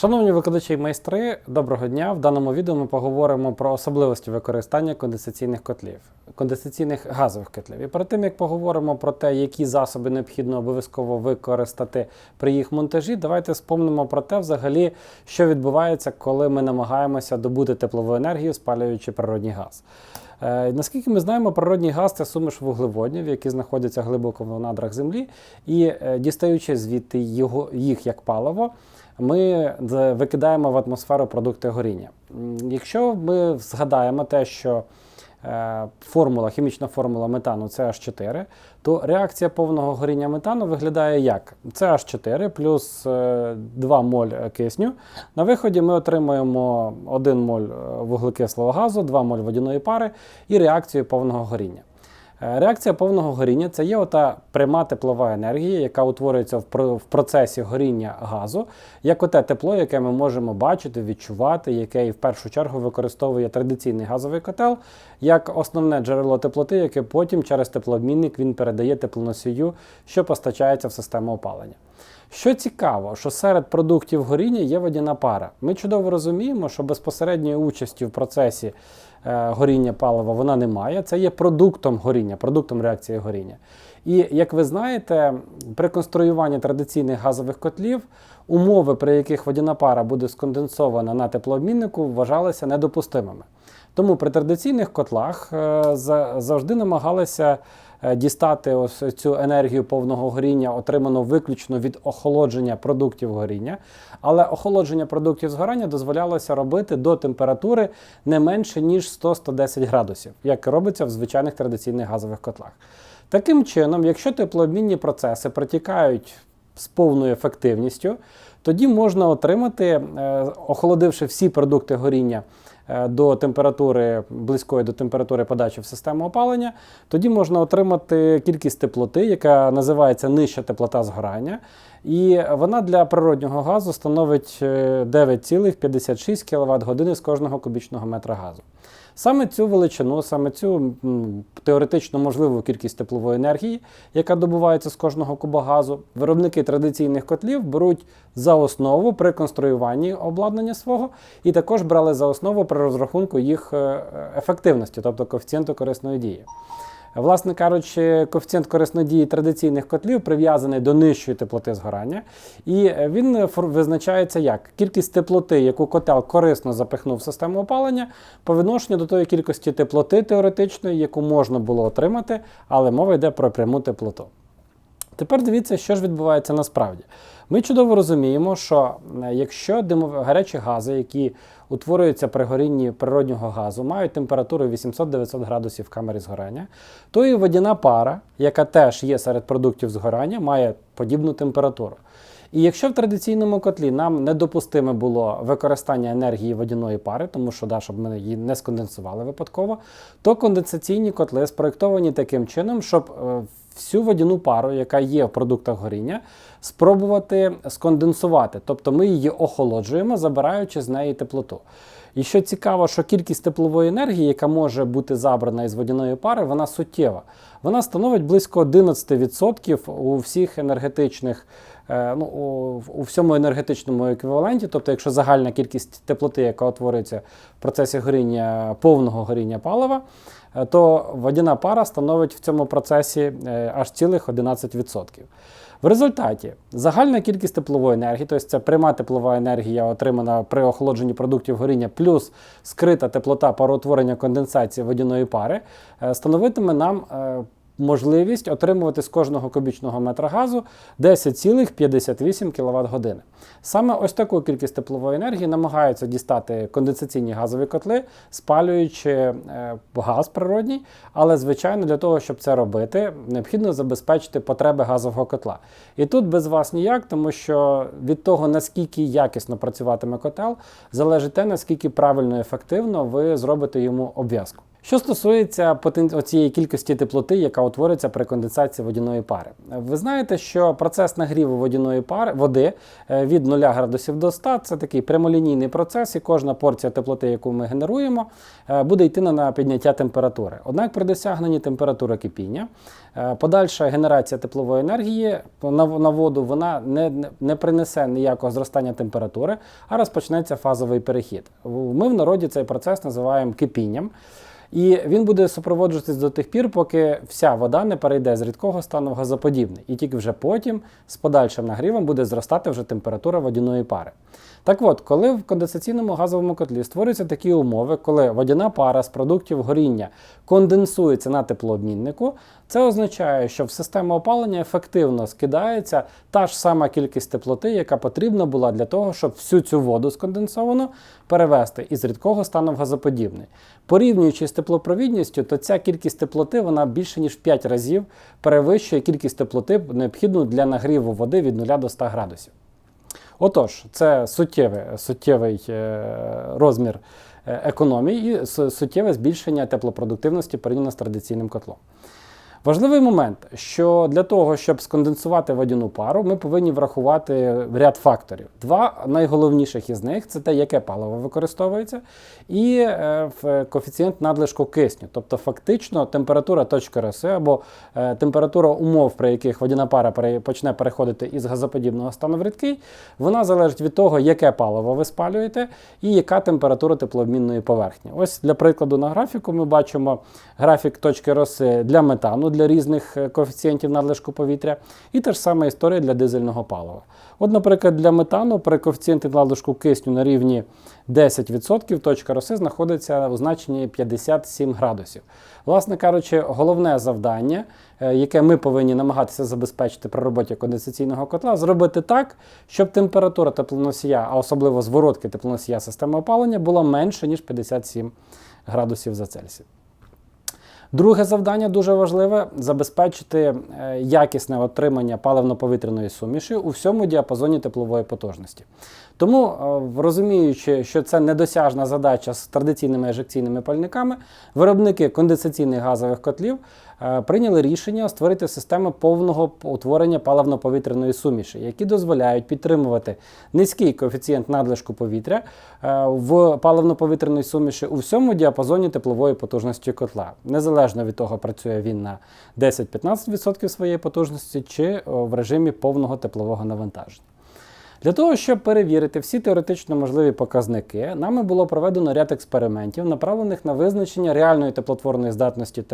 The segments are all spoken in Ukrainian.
Шановні викладачі і майстри, доброго дня! В даному відео ми поговоримо про особливості використання конденсаційних котлів, конденсаційних газових котлів. І перед тим як поговоримо про те, які засоби необхідно обов'язково використати при їх монтажі, давайте спомнимо про те, взагалі, що відбувається, коли ми намагаємося добути теплову енергію, спалюючи природній газ. Е, Наскільки ми знаємо, природній газ це суміш вуглеводнів, які знаходяться глибоко в надрах землі, і е, дістаючи звідти його, їх як паливо, ми викидаємо в атмосферу продукти горіння. Якщо ми згадаємо те, що е, формула, хімічна формула метану це H4, то реакція повного горіння метану виглядає як? Це H4 плюс е, 2 моль е, кисню. На виході ми отримуємо 1 моль е, вуглекислого газу, 2 моль водяної пари і реакцію повного горіння. Е, Реакція повного горіння це є ота пряма теплова енергія, яка утворюється в процесі горіння газу, як оте тепло, яке ми можемо бачити, відчувати, яке і в першу чергу використовує традиційний газовий котел як основне джерело теплоти, яке потім через теплообмінник він передає теплоносію, що постачається в систему опалення. Що цікаво, що серед продуктів горіння є водяна пара. Ми чудово розуміємо, що безпосередньої участі в процесі горіння палива вона не має. Це є продуктом горіння, продуктом реакції горіння. І як ви знаєте, при конструюванні традиційних газових котлів умови, при яких водяна пара буде сконденсована на теплообміннику, вважалися недопустимими. Тому при традиційних котлах е, завжди намагалися е, дістати ось цю енергію повного горіння, отриману виключно від охолодження продуктів горіння. Але охолодження продуктів згорання дозволялося робити до температури не менше ніж 100-110 градусів, як робиться в звичайних традиційних газових котлах. Таким чином, якщо теплообмінні процеси протікають з повною ефективністю, тоді можна отримати, е, охолодивши всі продукти горіння е, до температури близької до температури подачі в систему опалення, тоді можна отримати кількість теплоти, яка називається нижча теплота згорання. І вона для природнього газу становить е, 9,56 кВт години з кожного кубічного метра газу. Саме цю величину, саме цю теоретично можливу кількість теплової енергії, яка добувається з кожного куба газу, виробники традиційних котлів беруть за основу при конструюванні обладнання свого, і також брали за основу при розрахунку їх е, ефективності, тобто коефіцієнту корисної дії. Власне кажучи, коефіцієнт корисної дії традиційних котлів прив'язаний до нижчої теплоти згорання, і е, він визначається як кількість теплоти, яку котел корисно запихнув в систему опалення, по відношенню до тої кількості теплоти теоретичної, яку можна було отримати, але мова йде про пряму теплоту. Тепер дивіться, що ж відбувається насправді. Ми чудово розуміємо, що якщо гарячі гази, які утворюються при горінні природнього газу, мають температуру 800-900 градусів в камері згорання, то і водяна пара, яка теж є серед продуктів згорання, має подібну температуру. І якщо в традиційному котлі нам недопустиме було використання енергії водяної пари, тому що да, щоб ми її не сконденсували випадково, то конденсаційні котли спроєктовані таким чином, щоб е, всю водяну пару, яка є в продуктах горіння, спробувати сконденсувати. Тобто ми її охолоджуємо, забираючи з неї теплоту. І що цікаво, що кількість теплової енергії, яка може бути забрана із водяної пари, вона суттєва. Вона становить близько 11% у всіх енергетичних, е, ну, у, всьому енергетичному еквіваленті. Тобто, якщо загальна кількість теплоти, яка утворюється в процесі горіння повного горіння палива, то водяна пара становить в цьому процесі е, аж цілих 11%. В результаті загальна кількість теплової енергії, тобто це пряма теплова енергія, отримана при охолодженні продуктів горіння, плюс скрита теплота пароутворення конденсації водяної пари, е, становитиме нам е, можливість отримувати з кожного кубічного метра газу 10,58 кВт години. Саме ось таку кількість теплової енергії намагаються дістати конденсаційні газові котли, спалюючи е, газ природній, але звичайно для того, щоб це робити, необхідно забезпечити потреби газового котла. І тут без вас ніяк, тому що від того, наскільки якісно працюватиме котел, залежить те, наскільки правильно і ефективно ви зробите йому обв'язку. Що стосується цієї кількості теплоти, яка утворюється при конденсації водяної пари, ви знаєте, що процес нагріву водяної пари води е, від 0 градусів до 100 це такий прямолінійний процес, і кожна порція теплоти, яку ми генеруємо, е, буде йти на підняття температури. Однак при досягненні температури кипіння, е, подальша генерація теплової енергії на воду вона не, не принесе ніякого зростання температури, а розпочнеться фазовий перехід. Ми в народі цей процес називаємо кипінням. І він буде супроводжуватись до тих пір, поки вся вода не перейде з рідкого стану в газоподібний. І тільки вже потім, з подальшим нагрівом, буде зростати вже температура водяної пари. Так от, коли в конденсаційному газовому котлі створюються такі умови, коли водяна пара з продуктів горіння конденсується на теплообміннику, це означає, що в систему опалення ефективно скидається та ж сама кількість теплоти, яка потрібна була для того, щоб всю цю воду сконденсовану перевести із рідкого стану в газоподібний. Порівнюючи з теплопровідністю, то ця кількість теплоти вона більше ніж в 5 разів перевищує кількість теплоти, необхідну для нагріву води від 0 до 100 градусів. Отож, це суттєвий, суттєвий е, розмір е, економії і суттєве збільшення теплопродуктивності порівняно з традиційним котлом. Важливий момент, що для того, щоб сконденсувати водяну пару, ми повинні врахувати ряд факторів. Два найголовніших із них це те, яке паливо використовується, і е, коефіцієнт надлишку кисню. Тобто, фактично, температура точки роси або е, температура умов, при яких водяна пара почне переходити із газоподібного стану в рідкий, вона залежить від того, яке паливо ви спалюєте і яка температура теплообмінної поверхні. Ось для прикладу на графіку ми бачимо графік точки роси для метану для різних е, коефіцієнтів надлишку повітря, і та ж сама історія для дизельного палива. От, наприклад, для метану при коефіцієнті надлишку кисню на рівні 10% точка роси знаходиться у значенні 57 градусів. Власне кажучи, головне завдання, е, яке ми повинні намагатися забезпечити при роботі конденсаційного котла, зробити так, щоб температура теплоносія, а особливо зворотки теплоносія системи опалення, була менше, ніж 57 градусів за Цельсієм. Друге завдання дуже важливе забезпечити е, якісне отримання паливно-повітряної суміші у всьому діапазоні теплової потужності. Тому, е, розуміючи, що це недосяжна задача з традиційними ежекційними пальниками, виробники конденсаційних газових котлів прийняли рішення створити системи повного утворення паливно-повітряної суміші, які дозволяють підтримувати низький коефіцієнт надлишку повітря в паливно-повітряної суміші у всьому діапазоні теплової потужності котла. Незалежно від того, працює він на 10-15% своєї потужності чи в режимі повного теплового навантаження. Для того, щоб перевірити всі теоретично можливі показники, нами було проведено ряд експериментів, направлених на визначення реальної теплотворної здатності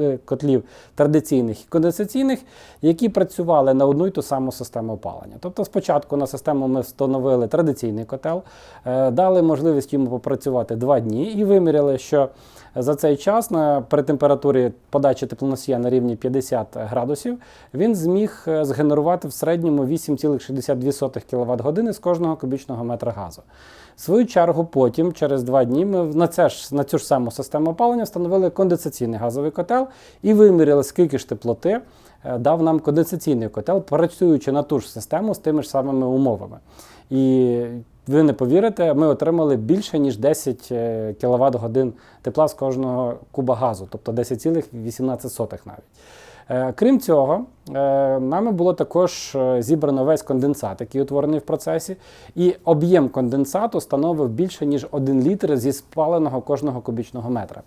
е, котлів традиційних і конденсаційних, які працювали на одну й ту саму систему опалення. Тобто, спочатку на систему ми встановили традиційний котел, е, дали можливість йому попрацювати два дні і виміряли, що за цей час на, при температурі подачі теплоносія на рівні 50 градусів він зміг е, згенерувати в середньому 8,62 кВт години з кожного кубічного метра газу. В свою чергу, потім, через два дні, ми на це ж, на цю ж саму систему опалення встановили конденсаційний газовий котел і виміряли, скільки ж теплоти е, дав нам конденсаційний котел, працюючи на ту ж систему з тими ж самими умовами. І ви не повірите, ми отримали більше, ніж 10 е, кВт годин тепла з кожного куба газу, тобто 10,18 навіть. Е, крім цього, е, нами було також зібрано весь конденсат, який утворений в процесі, і об'єм конденсату становив більше, ніж 1 літр зі спаленого кожного кубічного метра.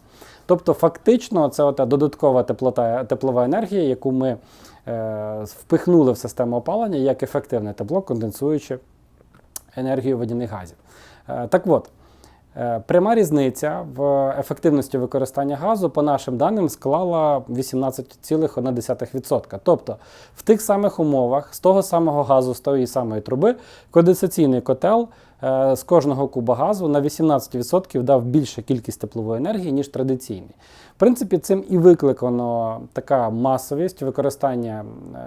Тобто, фактично, це ота додаткова теплота, теплова енергія, яку ми впихнули в систему опалення як ефективне тепло, конденсуючи енергію водяних газів. Е, так от, е, пряма різниця в ефективності використання газу, по нашим даним, склала 18,1%. Тобто в тих самих умовах, з того самого газу, з тої самої труби, конденсаційний котел Е, з кожного куба газу на 18% дав більше кількість теплової енергії, ніж традиційний. В принципі, цим і викликано така масовість використання е,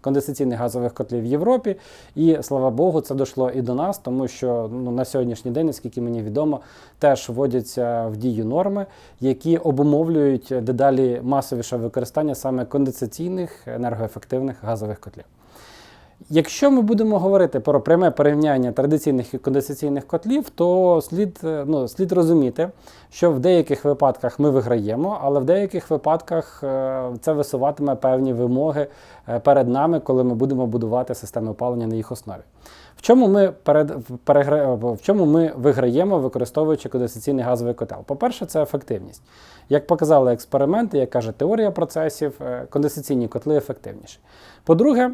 конденсаційних газових котлів в Європі. І слава Богу, це дійшло і до нас, тому що ну, на сьогоднішній день, наскільки мені відомо, теж вводяться в дію норми, які обумовлюють дедалі масовіше використання саме конденсаційних енергоефективних газових котлів. Якщо ми будемо говорити про пряме порівняння традиційних і конденсаційних котлів, то слід, е, ну, слід розуміти, що в деяких випадках ми виграємо, але в деяких випадках е, це висуватиме певні вимоги е, перед нами, коли ми будемо будувати системи опалення на їх основі. В чому ми перед, в чому ми виграємо, використовуючи конденсаційний газовий котел? По-перше, це ефективність. Як показали експерименти, як каже теорія процесів, конденсаційні котли ефективніші. По-друге,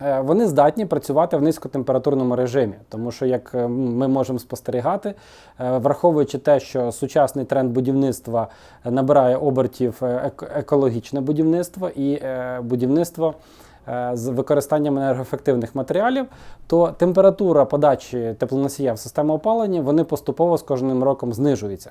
Вони здатні працювати в низькотемпературному режимі, тому що, як е, ми можемо спостерігати, е, враховуючи те, що сучасний тренд будівництва набирає обертів е, екологічне будівництво і е, будівництво е, з використанням енергоефективних матеріалів, то температура подачі теплоносія в систему опалення вони поступово з кожним роком знижується.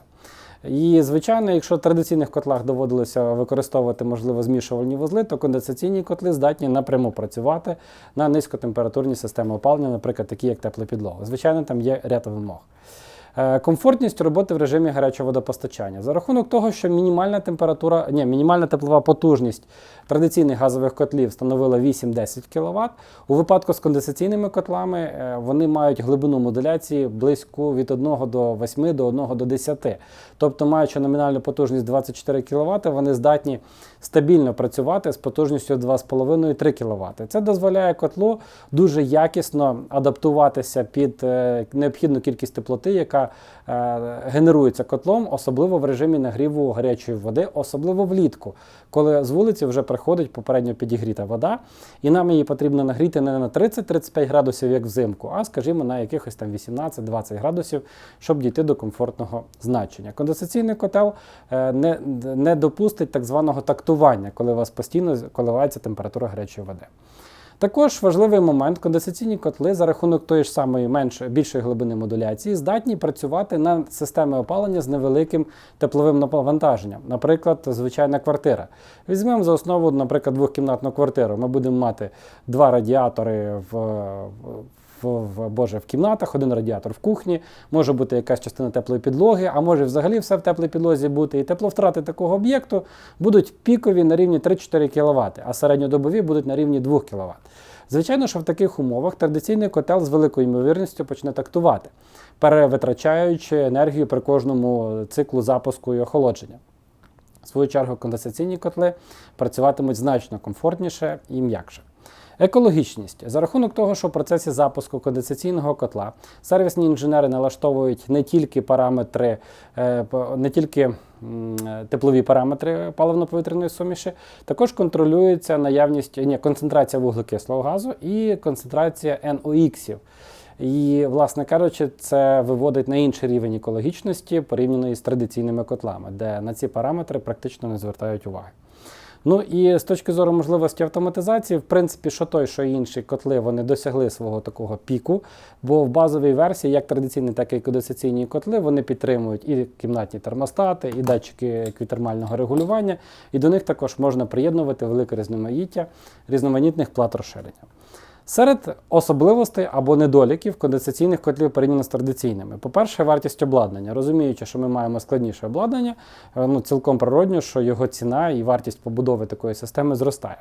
І, звичайно, якщо в традиційних котлах доводилося використовувати, можливо, змішувальні вузли, то конденсаційні котли здатні напряму працювати на низькотемпературні системи опалення, наприклад, такі як теплопідлога. Звичайно, там є ряд вимог. Е, Комфортність роботи в режимі гарячого водопостачання за рахунок того, що мінімальна температура, ні, мінімальна теплова потужність традиційних газових котлів становила 8-10 кВт. У випадку з конденсаційними котлами е, вони мають глибину модуляції близько від 1 до 8 до 1 до 10. Тобто, маючи номінальну потужність 24 кВт, вони здатні стабільно працювати з потужністю 2,5-3 кВт. Це дозволяє котлу дуже якісно адаптуватися під е, необхідну кількість теплоти, яка генерується котлом, особливо в режимі нагріву гарячої води, особливо влітку, коли з вулиці вже приходить попередньо підігріта вода, і нам її потрібно нагріти не на 30-35 градусів, як взимку, а скажімо, на якихось там 18-20 градусів, щоб дійти до комфортного значення. Конденсаційний котел е, не, не допустить так званого тактування, коли у вас постійно коливається температура гарячої води. Також важливий момент: конденсаційні котли за рахунок тої ж самої меншої більшої глибини модуляції здатні працювати на системи опалення з невеликим тепловим навантаженням. Наприклад, звичайна квартира. Візьмемо за основу, наприклад, двохкімнатну квартиру. Ми будемо мати два радіатори в. В, в, Боже, в кімнатах, один радіатор в кухні, може бути якась частина теплої підлоги, а може взагалі все в теплій підлозі бути. І тепловтрати такого об'єкту будуть пікові на рівні 3-4 кВт, а середньодобові будуть на рівні 2 кВт. Звичайно, що в таких умовах традиційний котел з великою ймовірністю почне тактувати, перевитрачаючи енергію при кожному циклу запуску і охолодження. В свою чергу, конденсаційні котли працюватимуть значно комфортніше і м'якше. Екологічність за рахунок того, що в процесі запуску конденсаційного котла сервісні інженери налаштовують не тільки параметри, е, не тільки теплові параметри паливно-повітряної суміші, також контролюється наявність ні, концентрація вуглекислого газу і концентрація NOx. І, власне кажучи, це виводить на інший рівень екологічності порівняно із традиційними котлами, де на ці параметри практично не звертають уваги. Ну і з точки зору можливості автоматизації, в принципі, що той, що інші котли, вони досягли свого такого піку, бо в базовій версії, як традиційні, так і конденсаційні котли, вони підтримують і кімнатні термостати, і датчики еквітермального регулювання, і до них також можна приєднувати велике різноманіття різноманітних плат розширення. Серед особливостей або недоліків конденсаційних котлів порівняно з традиційними. По-перше, вартість обладнання. Розуміючи, що ми маємо складніше обладнання, е, ну, цілком природньо, що його ціна і вартість побудови такої системи зростає.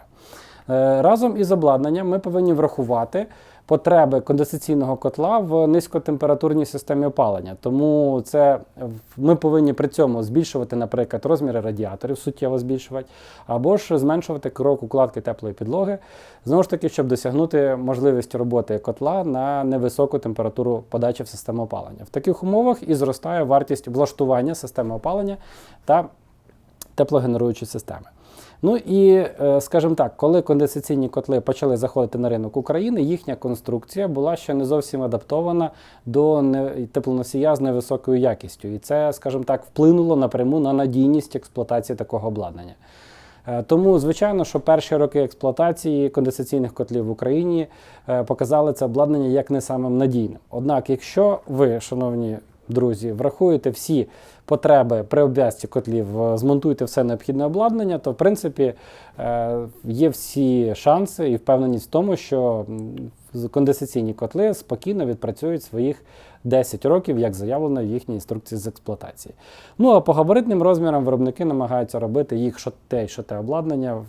Е, Разом із обладнанням ми повинні врахувати потреби конденсаційного котла в низькотемпературній системі опалення. Тому це ми повинні при цьому збільшувати, наприклад, розміри радіаторів, суттєво збільшувати, або ж зменшувати крок укладки теплої підлоги, знову ж таки, щоб досягнути можливості роботи котла на невисоку температуру подачі в систему опалення. В таких умовах і зростає вартість влаштування системи опалення та теплогенеруючої системи. Ну і, е, скажімо так, коли конденсаційні котли почали заходити на ринок України, їхня конструкція була ще не зовсім адаптована до теплоносія з невисокою якістю. І це, скажімо так, вплинуло напряму на надійність експлуатації такого обладнання. Е, Тому, звичайно, що перші роки експлуатації конденсаційних котлів в Україні е, показали це обладнання як не самим надійним. Однак, якщо ви, шановні друзі, врахуєте всі потреби при обв'язці котлів, е, змонтуєте все необхідне обладнання, то в принципі е, є всі шанси і впевненість в тому, що конденсаційні котли спокійно відпрацюють своїх 10 років, як заявлено в їхній інструкції з експлуатації. Ну а по габаритним розмірам виробники намагаються робити їх що те, що те обладнання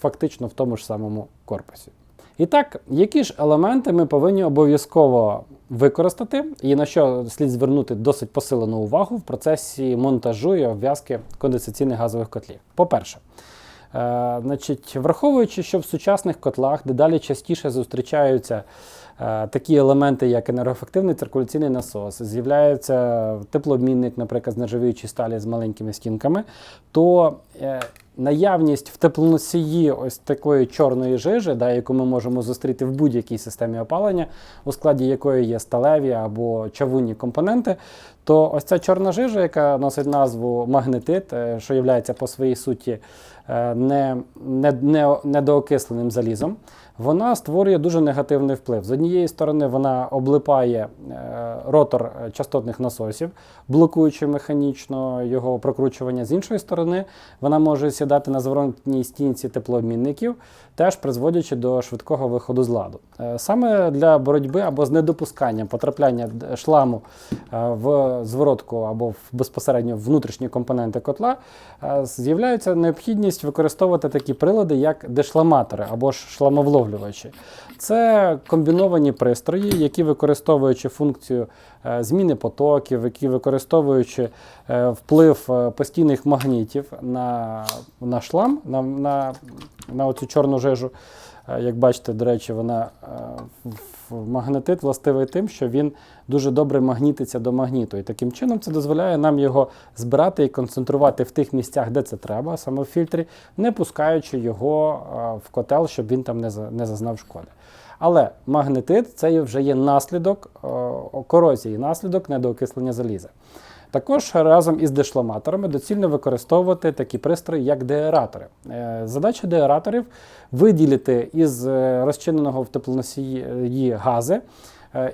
фактично в тому ж самому корпусі. І так, які ж елементи ми повинні обов'язково використати, і на що слід звернути досить посилену увагу в процесі монтажу і обв'язки конденсаційних газових котлів? По-перше, Е, значить, враховуючи, що в сучасних котлах дедалі частіше зустрічаються е, такі елементи, як енергоефективний циркуляційний насос, з'являється теплообмінник, наприклад, з нержавіючої сталі з маленькими стінками, то е, наявність в теплоносії ось такої чорної жижі, да, яку ми можемо зустріти в будь-якій системі опалення, у складі якої є сталеві або чавунні компоненти, то ось ця чорна жижа, яка носить назву магнетит, е, що є по своїй суті е, не, не, не, недоокисленим залізом, вона створює дуже негативний вплив. З однієї сторони, вона облипає е, ротор частотних насосів, блокуючи механічно його прокручування. З іншої сторони, вона може сідати на зворотній стінці теплообмінників, теж призводячи до швидкого виходу з ладу. Саме для боротьби або з недопусканням потрапляння шламу е, зворотку або безпосередньо внутрішні компоненти котла е, з'являється необхідність використовувати такі прилади, як дешламатори або ж шламовловлювачі. Це комбіновані пристрої, які використовуючи функцію е, зміни потоків, які використовуючи е, вплив постійних магнітів на, на шлам, на, на, на оцю чорну жижу. Е, Як бачите, до речі, вона в- магнетит властивий тим, що він дуже добре магнітиться до магніту. І таким чином це дозволяє нам його збирати і концентрувати в тих місцях, де це треба, саме в фільтрі, не пускаючи його в котел, щоб він там не, зазнав шкоди. Але магнетит це вже є наслідок корозії, наслідок недоокислення заліза. Також разом із дешламаторами доцільно використовувати такі пристрої, як деаератори. Е, Задача деераторів виділити із е, розчиненого в теплоносії гази е,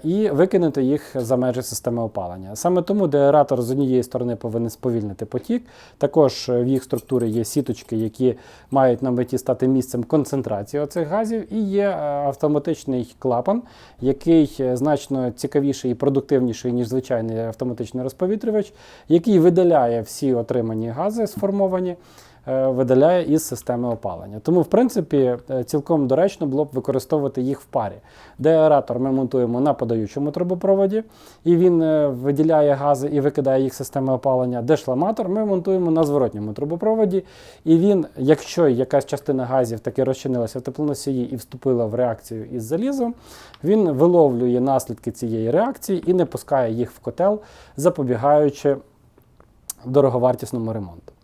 і викинути їх за межі системи опалення. Саме тому деаератор з однієї сторони повинен сповільнити потік. Також е, в їх структурі є сіточки, які мають на меті стати місцем концентрації оцих газів, і є е, автоматичний клапан, який е, значно цікавіший і продуктивніший, ніж звичайний автоматичний розповітрювач, який видаляє всі отримані гази сформовані. Е, Видаляє із системи опалення. Тому, в принципі, е, цілком доречно було б використовувати їх в парі. Деаератор ми монтуємо на подаючому трубопроводі, і він е, виділяє гази і викидає їх з системи опалення. Дешламатор ми монтуємо на зворотньому трубопроводі, і він, якщо якась частина газів таки розчинилася в теплоносії і вступила в реакцію із залізом, він виловлює наслідки цієї реакції і не пускає їх в котел, запобігаючи дороговартісному ремонту.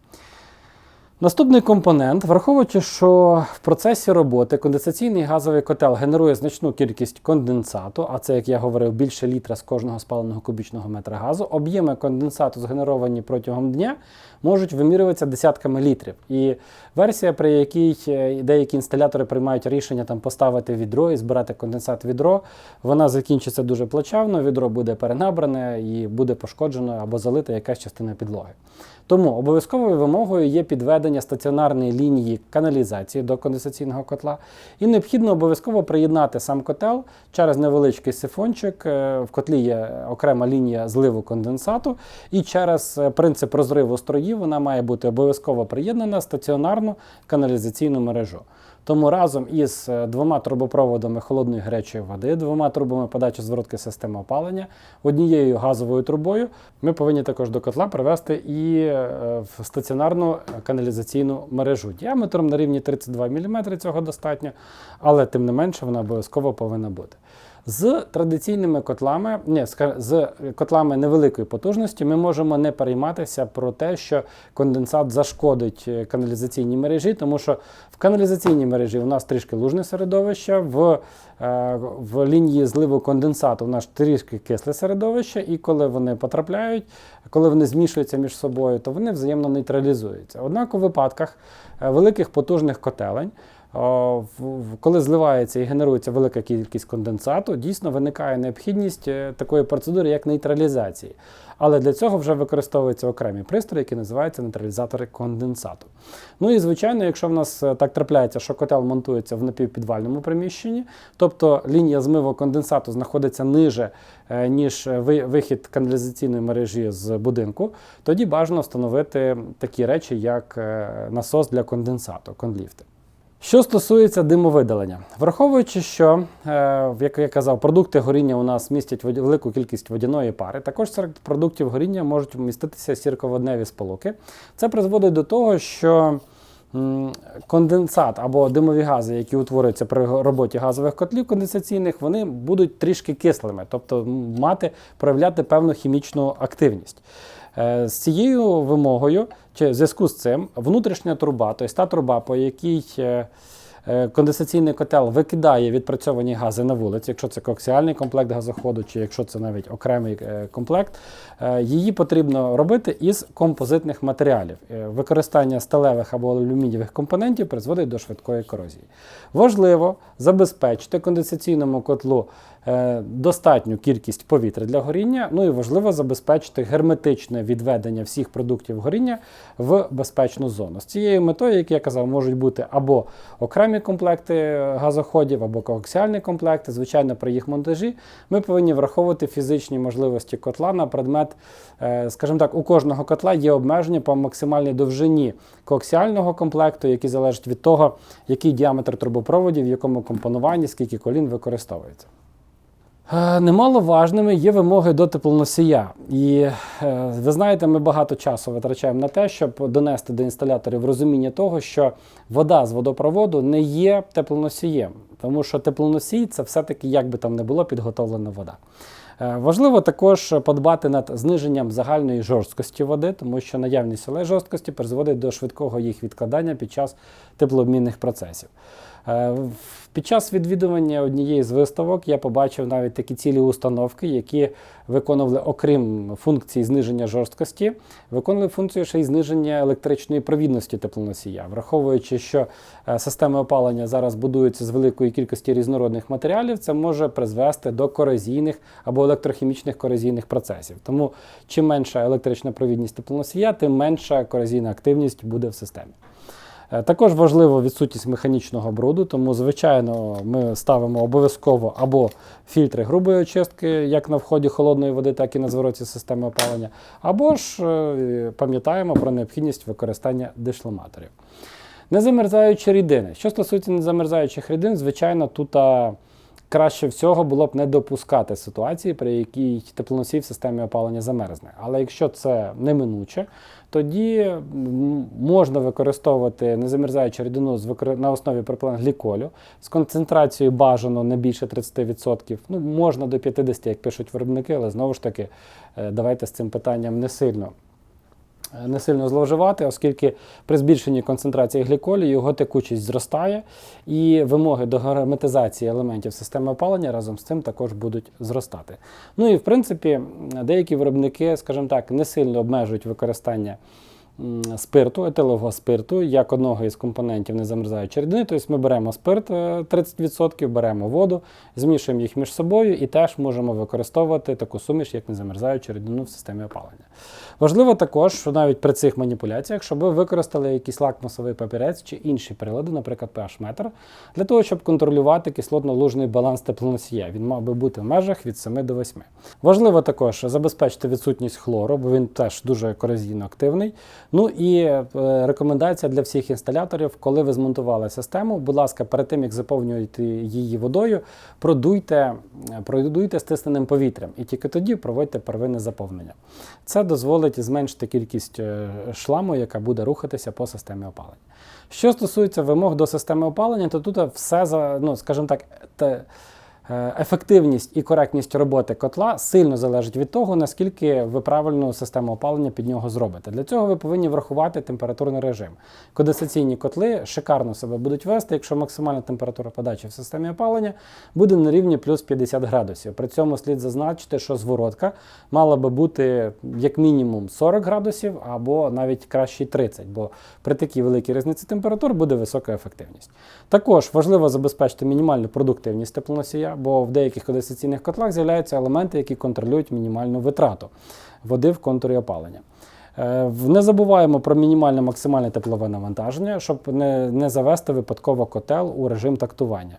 Наступний компонент, враховуючи, що в процесі роботи конденсаційний газовий котел генерує значну кількість конденсату, а це, як я говорив, більше літра з кожного спаленого кубічного метра газу, об'єми конденсату, згенеровані протягом дня, можуть вимірюватися десятками літрів. І версія, при якій е, деякі інсталятори приймають рішення там поставити відро і збирати конденсат відро, вона закінчиться дуже плачевно, відро буде перенабране і буде пошкоджено або залита якась частина підлоги. Тому обов'язковою вимогою є підведення стаціонарної лінії каналізації до конденсаційного котла, і необхідно обов'язково приєднати сам котел через невеличкий сифончик. Е, В котлі є окрема лінія зливу конденсату, і через е, принцип розриву строїв вона має бути обов'язково приєднана стаціонарну каналізаційну мережу. Тому разом із е, двома трубопроводами холодної гарячої води, двома трубами подачі зворотки системи опалення, однією газовою трубою, ми повинні також до котла привести і е, в стаціонарну каналізаційну мережу. Діаметром на рівні 32 мм цього достатньо, але тим не менше вона обов'язково повинна бути. З традиційними котлами, ні, з котлами невеликої потужності ми можемо не перейматися про те, що конденсат зашкодить е, каналізаційній мережі, тому що в каналізаційній мережі у нас трішки лужне середовище, в, е, в лінії зливу конденсату у нас трішки кисле середовище, і коли вони потрапляють, коли вони змішуються між собою, то вони взаємно нейтралізуються. Однак у випадках е, великих потужних котелень. В- Коли зливається і генерується велика кількість конденсату, дійсно виникає необхідність е, такої процедури, як нейтралізації. Але для цього вже використовуються окремі пристрої, які називаються нейтралізатори конденсату. Ну і звичайно, якщо в нас е, так трапляється, що котел монтується в напівпідвальному приміщенні, тобто лінія змиву конденсату знаходиться ниже, е, ніж е, вихід каналізаційної мережі з будинку, тоді бажано встановити такі речі, як е, насос для конденсату, конліфти. Що стосується димовидалення, враховуючи, що, е, як я казав, продукти горіння у нас містять велику кількість водяної пари, також серед продуктів горіння можуть вміститися сірководневі сполуки. Це призводить до того, що конденсат або димові гази, які утворюються при роботі газових котлів конденсаційних, вони будуть трішки кислими, тобто мати проявляти певну хімічну активність. Е, З цією вимогою, чи в зв'язку з цим, внутрішня труба, тобто та труба, по якій е, конденсаційний котел викидає відпрацьовані гази на вулиці, якщо це коаксіальний комплект газоходу, чи якщо це навіть окремий е, комплект, е, її потрібно робити із композитних матеріалів. Е, Використання сталевих або алюмінієвих компонентів призводить до швидкої корозії. Важливо забезпечити конденсаційному котлу е, достатню кількість повітря для горіння. Ну і важливо забезпечити герметичне відведення всіх продуктів горіння в безпечну зону. З цією метою, як я казав, можуть бути або окремі комплекти е, газоходів, або коаксіальні комплекти. Звичайно, при їх монтажі ми повинні враховувати фізичні можливості котла на предмет, е, скажімо так, у кожного котла є обмеження по максимальній довжині коаксіального комплекту, які залежать від того, який діаметр трубопроводів, в якому компонуванні, скільки колін використовується. Е, Немаловажними є вимоги до теплоносія. І е, ви знаєте, ми багато часу витрачаємо на те, щоб донести до інсталяторів розуміння того, що вода з водопроводу не є теплоносієм, тому що теплоносій це все-таки, як би там не було, підготовлена вода. Е, Важливо також подбати над зниженням загальної жорсткості води, тому що наявність але жорсткості призводить до швидкого їх відкладання під час теплообмінних процесів. Е, Під час відвідування однієї з виставок я побачив навіть такі цілі установки, які виконували, окрім функції зниження жорсткості, виконували функцію ще й зниження електричної провідності теплоносія, враховуючи, що е, системи опалення зараз будуються з великої кількості різнородних матеріалів, це може призвести до корозійних або електрохімічних корозійних процесів. Тому чим менша електрична провідність теплоносія, тим менша корозійна активність буде в системі. Е, Також важлива відсутність механічного бруду, тому, звичайно, ми ставимо обов'язково або фільтри грубої очистки, як на вході холодної води, так і на звороті системи опалення, або ж е, пам'ятаємо про необхідність використання дешламаторів. Незамерзаючі рідини. Що стосується незамерзаючих рідин, звичайно, тут краще всього було б не допускати ситуації, при якій теплоносій в системі опалення замерзне. Але якщо це неминуче, тоді можна використовувати незамерзаючу рідину на основі пропиленгліколю з концентрацією бажано не більше 30%. Ну, можна до 50%, як пишуть виробники, але знову ж таки, е, давайте з цим питанням не сильно не сильно зловживати, оскільки при збільшенні концентрації гліколі його текучість зростає, і вимоги до герметизації елементів системи опалення разом з цим також будуть зростати. Ну і в принципі, деякі виробники, скажімо так, не сильно обмежують використання. Спирту, етилового спирту, як одного із компонентів незамерзаючої рідини. Тобто ми беремо спирт е, 30%, беремо воду, змішуємо їх між собою і теж можемо використовувати таку суміш, як незамерзаючу рідину в системі опалення. Важливо також, що навіть при цих маніпуляціях, щоб ви використали якийсь лакмусовий папірець чи інші прилади, наприклад, pH-метр, для того, щоб контролювати кислотно-лужний баланс теплоносія. Він мав би бути в межах від 7 до 8. Важливо також забезпечити відсутність хлору, бо він теж дуже корозійно активний. Ну і е, рекомендація для всіх інсталяторів, коли ви змонтували систему, будь ласка, перед тим як заповнюєте її водою, продуйте, е, продуйте стисненим повітрям, і тільки тоді проводьте первинне заповнення. Це дозволить зменшити кількість е, шламу, яка буде рухатися по системі опалення. Що стосується вимог до системи опалення, то тут все за, ну, скажімо так, те, ефективність і коректність роботи котла сильно залежить від того, наскільки ви правильну систему опалення під нього зробите. Для цього ви повинні врахувати температурний режим. Конденсаційні котли шикарно себе будуть вести, якщо максимальна температура подачі в системі опалення буде на рівні плюс 50 градусів. При цьому слід зазначити, що зворотка мала би бути як мінімум 40 градусів або навіть краще 30, бо при такій великій різниці температур буде висока ефективність. Також важливо забезпечити мінімальну продуктивність теплоносія, бо в деяких конденсаційних котлах з'являються елементи, які контролюють мінімальну витрату води в контурі опалення. Е, Не забуваємо про мінімальне максимальне теплове навантаження, щоб не, не завести випадково котел у режим тактування.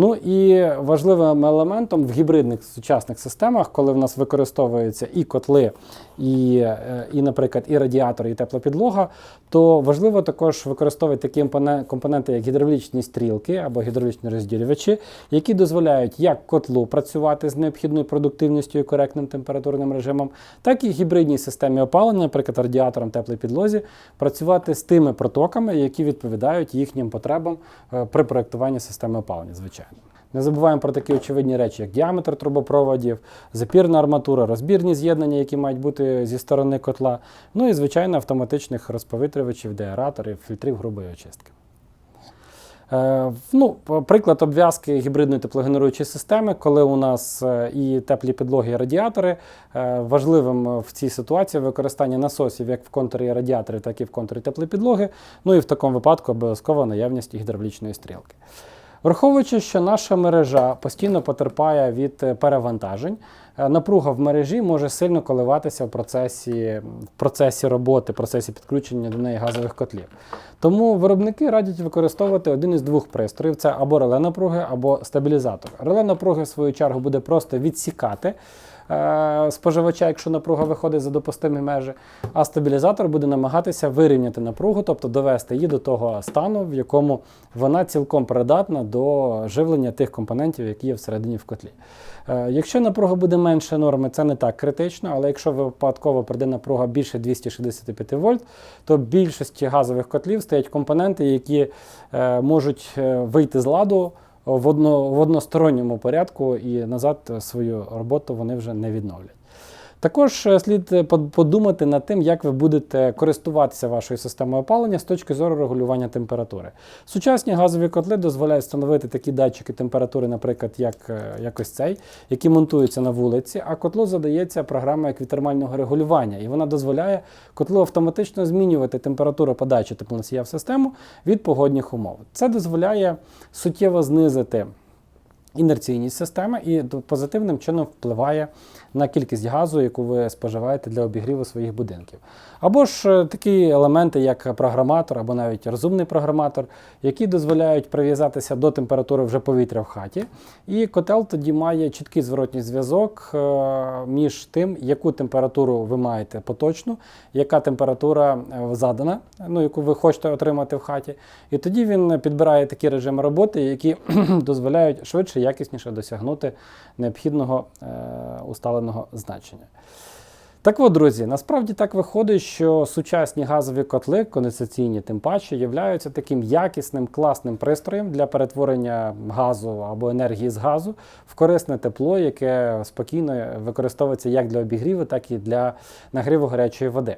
Ну і важливим елементом в гібридних сучасних системах, коли в нас використовуються і котли, і, е, і наприклад, і радіатори, і тепла підлога, то важливо також використовувати такі компоненти, як гідравлічні стрілки або гідравлічні розділювачі, які дозволяють як котлу працювати з необхідною продуктивністю і коректним температурним режимом, так і гібридній системі опалення, наприклад, радіатором теплій підлозі, працювати з тими протоками, які відповідають їхнім потребам е, при проєктуванні системи опалення, звичайно. Не забуваємо про такі очевидні речі, як діаметр трубопроводів, запірна арматура, розбірні з'єднання, які мають бути зі сторони котла, ну і, звичайно, автоматичних розповітрювачів, деаераторів, фільтрів грубої очистки. Е, ну, приклад обв'язки гібридної теплогенеруючої системи, коли у нас е, і теплі підлоги, і радіатори. Е, важливим в цій ситуації використання насосів як в контурі радіаторів, так і в контурі теплої підлоги. Ну і в такому випадку обов'язково наявність гідравлічної стрілки. Враховуючи, що наша мережа постійно потерпає від е, перевантажень, е, напруга в мережі може сильно коливатися в процесі, в процесі роботи, в процесі підключення до неї газових котлів. Тому виробники радять використовувати один із двох пристроїв: це або реле напруги, або стабілізатор. Реле напруги, в свою чергу, буде просто відсікати споживача, якщо напруга виходить за допустимі межі, а стабілізатор буде намагатися вирівняти напругу, тобто довести її до того стану, в якому вона цілком придатна до живлення тих компонентів, які є всередині в котлі. Е, Якщо напруга буде менше норми, це не так критично, але якщо випадково прийде напруга більше 265 вольт, то в більшості газових котлів стоять компоненти, які е, можуть е, вийти з ладу в, одно, в односторонньому порядку і назад свою роботу вони вже не відновлять. Також е, слід е, подумати над тим, як ви будете користуватися вашою системою опалення з точки зору регулювання температури. Сучасні газові котли дозволяють встановити такі датчики температури, наприклад, як, е, як ось цей, які монтуються на вулиці, а котлу задається програма еквітермального регулювання, і вона дозволяє котлу автоматично змінювати температуру подачі теплоносія в систему від погодних умов. Це дозволяє суттєво знизити інерційність системи і позитивним чином впливає на кількість газу, яку ви споживаєте для обігріву своїх будинків. Або ж е, такі елементи, як програматор, або навіть розумний програматор, які дозволяють прив'язатися до температури вже повітря в хаті. І котел тоді має чіткий зворотній зв'язок е, між тим, яку температуру ви маєте поточну, яка температура е, задана, ну, яку ви хочете отримати в хаті. І тоді він підбирає такі режими роботи, які дозволяють швидше, якісніше досягнути необхідного е, усталеного значення. Так от, друзі, насправді так виходить, що сучасні газові котли, конденсаційні тим паче, являються таким якісним, класним пристроєм для перетворення газу або енергії з газу в корисне тепло, яке спокійно використовується як для обігріву, так і для нагріву гарячої води.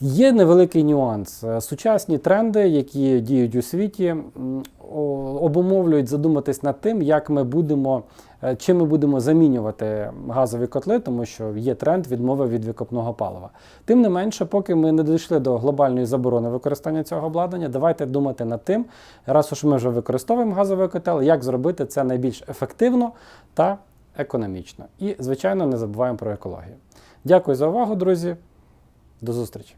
Є невеликий нюанс. Е, Сучасні тренди, які діють у світі, обумовлюють задуматись над тим, як ми будемо, е, чим ми будемо замінювати газові котли, тому що є тренд відмови від викопного палива. Тим не менше, поки ми не дійшли до глобальної заборони використання цього обладнання, давайте думати над тим, раз уж ми вже використовуємо газовий котел, як зробити це найбільш ефективно та економічно. І, звичайно, не забуваємо про екологію. Дякую за увагу, друзі. До зустрічі!